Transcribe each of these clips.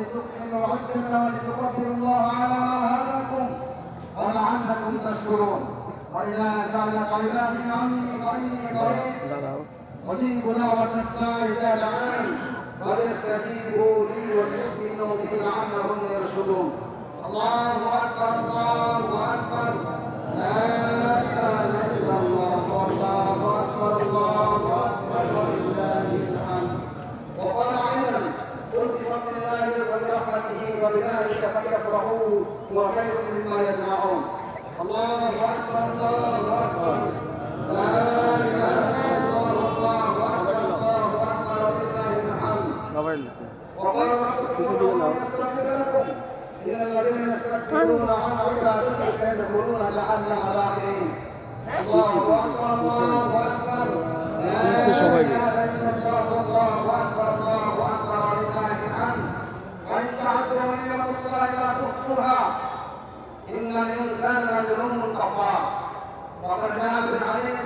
ولتكملوا العدة ولتكبروا الله على ما هداكم ولعلكم تشكرون. وإذا سألك عبادي عني فإني قريب. أجيب دعوة الداع إذا دعان فليستجيبوا لي وليؤمنوا بي لعلهم يرشدون. الله أكبر. ذلك فليفرحوا هو خير مما يجمعون. الله أكبر الله أكبر. لا إله إلا الله الله أكبر الله أكبر. لله الحمد. وقال ربكم إن الذين يستكبرون عن عبادتي سيدخلون جهنم داخلين الله أكبر الله أكبر. لا إله لا تحصوها إن الإنسان لظلوم كفار. وقد جاء في الحديث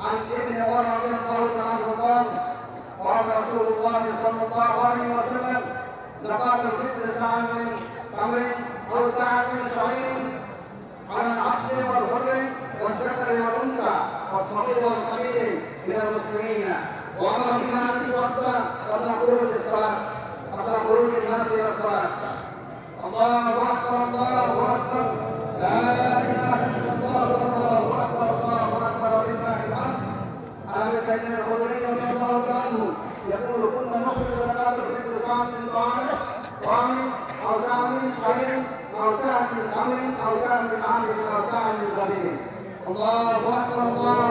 عن ابن عمر رضي الله تعالى عنه قال قال رسول الله صلى الله عليه وسلم زكاة الفطر ساعة من تمر أو ساعة من شعير على العبد والحر والذكر والأنثى والصغير والكبير من المسلمين. وأمر بما أن تؤدى قبل خروج الصلاة قبل خروج الناس إلى الصلاة. الله أكبر الله أكبر. لا إله إلا الله أكبر الله أكبر. سيدنا رضي الله عنه يقول من أو ساعة من أو ساعة من أو ساعة من أو ساعة من الله أكبر الله